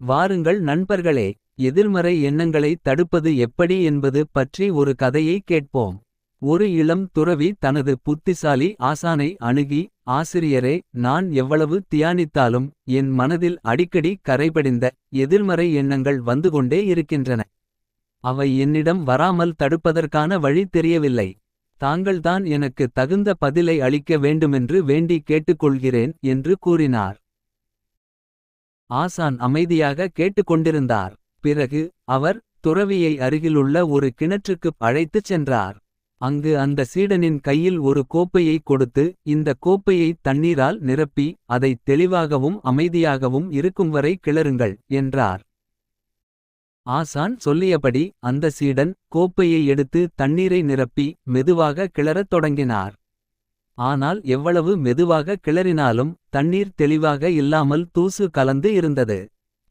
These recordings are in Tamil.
வாருங்கள் நண்பர்களே எதிர்மறை எண்ணங்களை தடுப்பது எப்படி என்பது பற்றி ஒரு கதையை கேட்போம். ஒரு இளம் துறவி தனது புத்திசாலி ஆசானை அணுகி. ஆசிரியரே நான் எவ்வளவு தியானித்தாலும். என் மனதில் அடிக்கடி கரைபடிந்த. எதிர்மறை எண்ணங்கள் வந்து கொண்டே இருக்கின்றன. அவை என்னிடம் வராமல் தடுப்பதற்கான வழி தெரியவில்லை. தாங்கள்தான் எனக்கு தகுந்த பதிலை அளிக்க வேண்டுமென்று வேண்டி கேட்டுக்கொள்கிறேன். என்று கூறினார். ஆசான் அமைதியாக கேட்டுக்கொண்டிருந்தார். பிறகு அவர் துறவியை அருகிலுள்ள ஒரு கிணற்றுக்குப் அழைத்துச் சென்றார். அங்கு அந்த சீடனின் கையில் ஒரு கோப்பையை கொடுத்து. இந்த கோப்பையை தண்ணீரால் நிரப்பி அதை தெளிவாகவும். அமைதியாகவும் இருக்கும் வரை கிளறுங்கள் என்றார். ஆசான் சொல்லியபடி அந்த சீடன் கோப்பையை எடுத்து தண்ணீரை நிரப்பி. மெதுவாக கிளறத் தொடங்கினார். ஆனால் எவ்வளவு மெதுவாக கிளறினாலும். தண்ணீர் தெளிவாக இல்லாமல் தூசு கலந்து இருந்தது.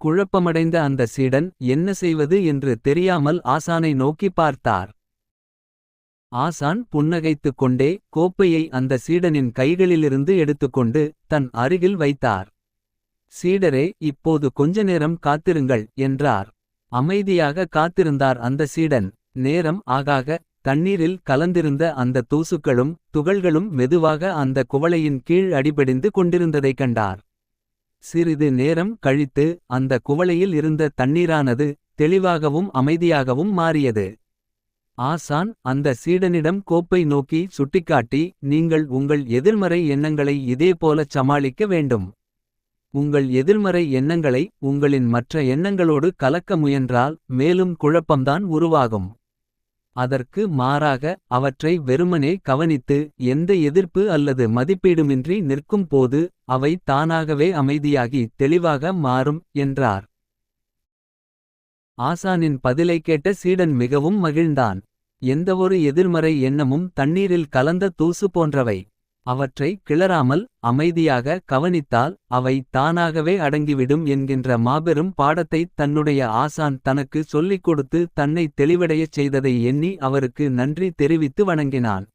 குழப்பமடைந்த அந்த சீடன் என்ன செய்வது என்று தெரியாமல் ஆசானை நோக்கி பார்த்தார். ஆசான் புன்னகைத்துக் கொண்டே கோப்பையை அந்த சீடனின் கைகளிலிருந்து எடுத்துக்கொண்டு. தன் அருகில் வைத்தார். சீடரே இப்போது கொஞ்ச நேரம் காத்திருங்கள் என்றார். அமைதியாக காத்திருந்தார் அந்த சீடன். நேரம் ஆகாக தண்ணீரில் கலந்திருந்த அந்த தூசுக்களும். துகள்களும் மெதுவாக அந்த குவளையின் கீழ் அடிபடிந்து கொண்டிருந்ததைக் கண்டார். சிறிது நேரம் கழித்து அந்த குவளையில் இருந்த தண்ணீரானது. தெளிவாகவும் அமைதியாகவும் மாறியது. ஆசான் அந்த சீடனிடம் கோப்பை நோக்கி சுட்டிக்காட்டி. நீங்கள் உங்கள் எதிர்மறை எண்ணங்களை இதேபோலச் சமாளிக்க வேண்டும். உங்கள் எதிர்மறை எண்ணங்களை உங்களின் மற்ற எண்ணங்களோடு கலக்க முயன்றால். மேலும் குழப்பம்தான் உருவாகும். அதற்கு மாறாக அவற்றை வெறுமனே கவனித்து. எந்த எதிர்ப்பு அல்லது மதிப்பீடுமின்றி நிற்கும் போது. அவை தானாகவே அமைதியாகி தெளிவாக மாறும் என்றார். ஆசானின் பதிலை கேட்ட சீடன் மிகவும் மகிழ்ந்தான். எந்தவொரு எதிர்மறை எண்ணமும் தண்ணீரில் கலந்த தூசு போன்றவை. அவற்றை கிளறாமல் அமைதியாக கவனித்தால். அவை தானாகவே அடங்கிவிடும் என்கின்ற மாபெரும் பாடத்தைத். தன்னுடைய ஆசான் தனக்கு சொல்லிக் கொடுத்து தன்னை தெளிவடையச் செய்ததை எண்ணி. அவருக்கு நன்றி தெரிவித்து வணங்கினான்.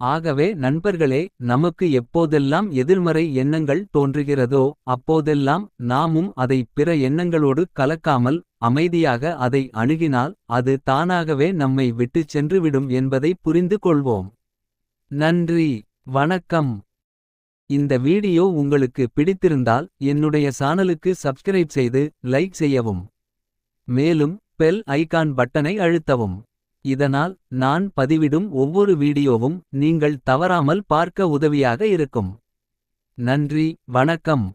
ஆகவே நண்பர்களே நமக்கு எப்போதெல்லாம் எதிர்மறை எண்ணங்கள் தோன்றுகிறதோ. அப்போதெல்லாம் நாமும் அதை பிற எண்ணங்களோடு கலக்காமல். அமைதியாக அதை அணுகினால் அது தானாகவே நம்மை விட்டுச் சென்றுவிடும் என்பதை புரிந்து கொள்வோம். நன்றி வணக்கம். இந்த வீடியோ உங்களுக்கு பிடித்திருந்தால். என்னுடைய சானலுக்கு சப்ஸ்கிரைப் செய்து லைக் செய்யவும். மேலும் பெல் ஐகான் பட்டனை அழுத்தவும். இதனால் நான் பதிவிடும் ஒவ்வொரு வீடியோவும். நீங்கள் தவறாமல் பார்க்க உதவியாக இருக்கும். நன்றி வணக்கம்.